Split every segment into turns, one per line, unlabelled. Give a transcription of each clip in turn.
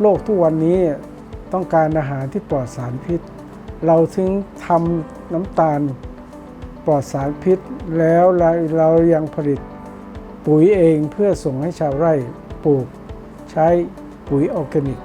โลกทุกวันนี้ต้องการอาหารที่ปลอดสารพิษ เราถึงทำน้ำตาลปลอดสารพิษ แล้วเราเรายังผลิตปุ๋ยเองเพื่อส่งให้ชาวไร่ปลูก ใช้ปุ๋ยออร์แกนิก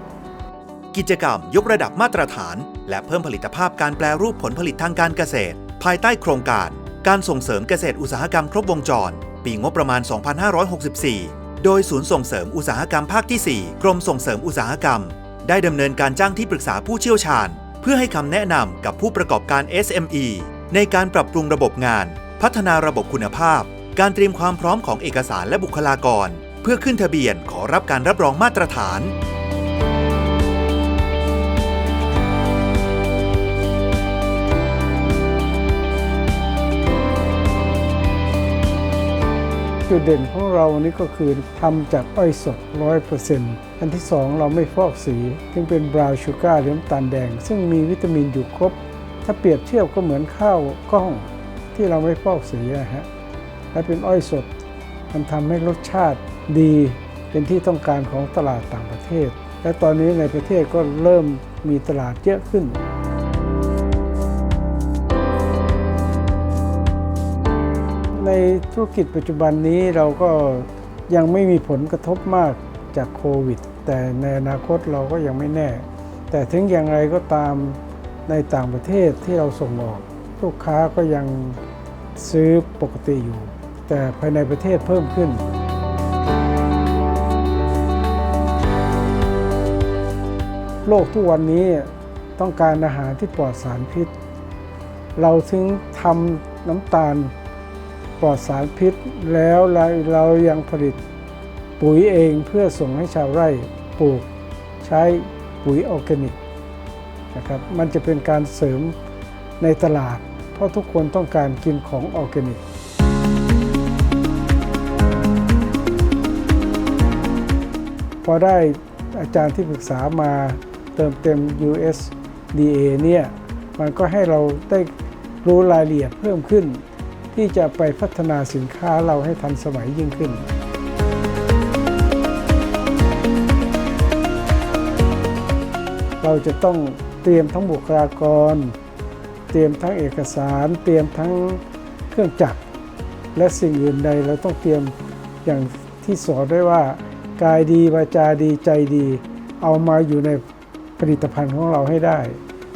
กิจกรรมยกระดับมาตรฐาน และเพิ่มผลิตภาพการแปลรูปผลผลิตทางการเกษตร ภายใต้โครงการ การส่งเสริมเกษตรอุตสาหกรรมครบวงจร ปีงบประมาณ 2564 โดยศูนย์ส่งเสริมอุตสาหกรรมภาคที่ 4 กรมส่งเสริมอุตสาหกรรม ได้ดำเนินการจ้างที่ปรึกษาผู้เชี่ยวชาญ เพื่อให้คำแนะนำกับผู้ประกอบการ SME ในการปรับปรุงระบบงาน พัฒนาระบบคุณภาพ การเตรียมความพร้อมของเอกสารและบุคลากร เพื่อขึ้นทะเบียนขอรับการรับรองมาตรฐาน
จุดเด่นของเรานี่ก็คือทำจากอ้อยสด 100%อันที่สองเราไม่ฟอกสีจึงเป็นบราวน์ชูการ์หรือน้ำตาลแดง ซึ่งมีวิตามินอยู่ครบ ถ้าเปรียบเทียบก็เหมือนข้าวกล้องที่เราไม่ฟอกสีอะฮะและเป็นอ้อยสด มันทำให้รสชาติดีเป็นที่ต้องการของตลาดต่างประเทศ และตอนนี้ในประเทศก็เริ่มมีตลาดเยอะขึ้น ในธุรกิจปัจจุบันนี้เราก็ยังไม่มีผลกระทบมากจากโควิด แต่ในอนาคตเราก็ยังไม่แน่ แต่ถึงอย่างไรก็ตามในต่างประเทศที่เราส่งออก ลูกค้าก็ยังซื้อปกติอยู่ แต่ภายในประเทศเพิ่มขึ้น โลกทุกวันนี้ต้องการอาหารที่ปลอดสารพิษ เราถึงทำน้ำตาล ปลอดสารพิษ แล้วเราเรายังผลิตปุ๋ยเองเพื่อส่งให้ชาวไร่ปลูกใช้ปุ๋ยออร์แกนิกนะครับมันจะเป็นการเสริมในตลาด เพราะทุกคนต้องการกินของออร์แกนิกพอได้อาจารย์ที่ปรึกษามาเติมเต็ม USDA เนี่ย มันก็ให้เราได้รู้รายละเอียดเพิ่มขึ้น ที่จะไปพัฒนาสินค้าเราให้ทันสมัยยิ่งขึ้น เราจะต้องเตรียมทั้งบุคลากร เตรียมทั้งเอกสาร เตรียมทั้งเครื่องจักร และสิ่งอื่นใดเราต้องเตรียมอย่างที่สอนไว้ว่ากายดีวาจาดีใจดี เอามาอยู่ในผลิตภัณฑ์ของเราให้ได้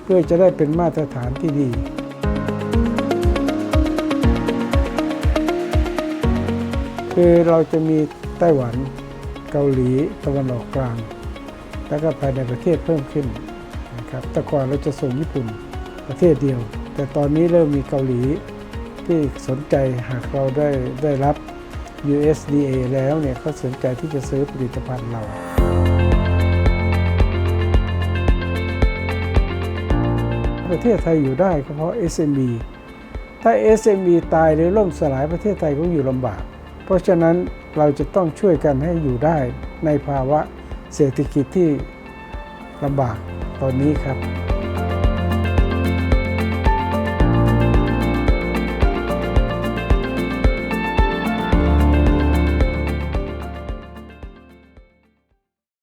เพื่อจะได้เป็นมาตรฐานที่ดี คือเราจะมีไต้หวันเกาหลีตะวันออกกลาง แล้วก็ภายในประเทศเพิ่มขึ้นนะครับแต่ก่อนเราจะส่งญี่ปุ่นประเทศเดียว แต่ตอนนี้เริ่มมีเกาหลีที่สนใจหากเราได้ได้รับ USDA แล้วเนี่ยเขาสนใจที่จะซื้อผลิตภัณฑ์เราประเทศไทยอยู่ได้ก็เพราะ SME ถ้า SME ตายหรือล่มสลายประเทศไทยก็อยู่ลำบาก เพราะฉะนั้นเราจะต้องช่วยกันให้อยู่ได้ในภาวะเศรษฐกิจที่ลำบากตอนนี้ครับ